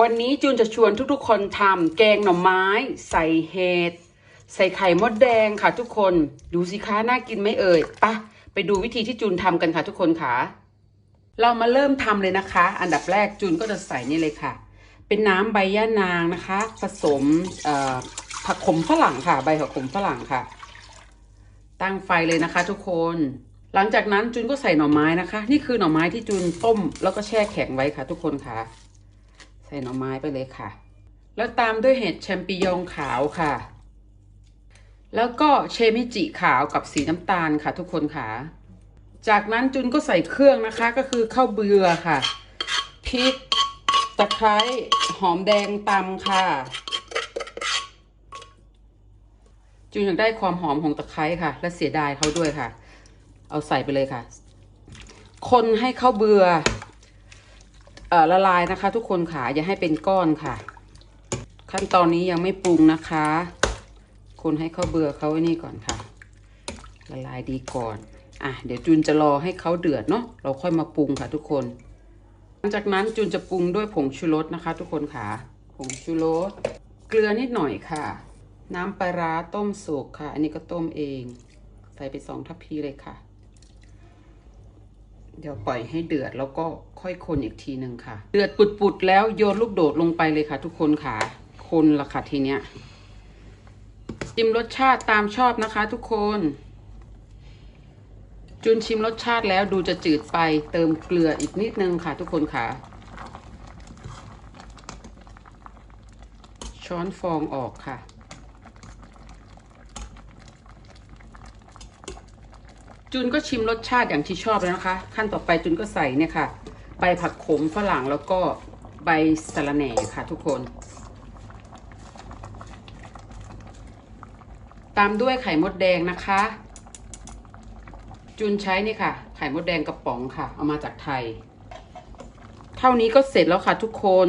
วันนี้จูนจะชวนทุกๆ คนทำแกงหน่อไม้ ใส่เห็ดใส่ไข่มดแดงค่ะทุกคน ดูสิคะน่ากินไหมเอ่ยปะไปดูวิธีที่จูนทำกันค่ะทุกคนค่ะ เรามาเริ่มทำเลยนะคะ อันดับแรกจูนก็จะใส่นี่เลยค่ะ เป็นน้ำใบย่านางนะคะ ผสมผักขมฝรั่งค่ะ ใบผักขมฝรั่งค่ะ ตั้งไฟเลยนะคะ ทุกคน หลังจากนั้นจูนก็ใส่หน่อไม้นะคะ นี่คือหน่อไม้ที่จูนต้ม แล้วก็แช่แข็งไว้ค่ะ ทุกคนค่ะ ใส่หน่อไม้ไปเลยค่ะ แล้วตามด้วยเห็ดแชมปิญองขาวค่ะ แล้วก็เชมิจิขาวกับสีน้ำตาลค่ะทุกคนค่ะ จากนั้นจุนก็ใส่เครื่องนะคะก็คือข้าวเบือค่ะพริกตะไคร้หอมแดงตำค่ะ จุนอยากได้ความหอมของตะไคร้ค่ะ และเสียดายเขาด้วยค่ะ เอาใส่ไปเลยค่ะ คนให้ข้าวเบือเอ่อ ละลายนะคะ ทุกคนค่ะอย่าให้เป็นก้อนค่ะ ขั้นตอนนี้ยังไม่ปรุงนะคะ คนให้ข้าวเบือเขาไว้นี่ก่อนค่ะ ละลายดีก่อนอะเดี๋ยวจูนจะรอให้เขาเดือดเนาะเราค่อยมาปรุงค่ะ ทุกคน หลังจากนั้นจูนจะปรุงด้วยผงชูรสนะคะ ทุกคนค่ะผงชูรสเกลือนิดหน่อยค่ะ น้ำปลาร้าต้มสุกค่ะ อันนี้ก็ต้มเอง ใส่ไปสองทัพพีเลยค่ะ เดี๋ยวปล่อยให้เดือดแล้วก็ ค่อยคนอีกทีหนึ่งค่ะ เดือดปุดๆแล้วโยนลูกโดดลงไปเลยค่ะ ทุกคนค่ะ คนละค่ะทีเนี้ยชิมรสชาติตามชอบนะคะ ทุกคน จุนชิมรสชาติแล้วดูจะจืดไปเติมเกลืออีกนิดนึงค่ะ ทุกคนค่ะ ช้อนฟองออกค่ะ จุนก็ชิมรสชาติอย่างที่ชอบแล้วนะคะ ขั้นต่อไปจุนก็ใส่เนี่ยค่ะ ใบผักขมฝรั่งแล้วก็ใบสะระแหน่ค่ะทุกคน ตามด้วยไข่มดแดงนะคะ จุนใช้นี่ค่ะ ไข่มดแดงกระป๋องค่ะ เอามาจากไทย เท่านี้ก็เสร็จแล้วค่ะทุกคน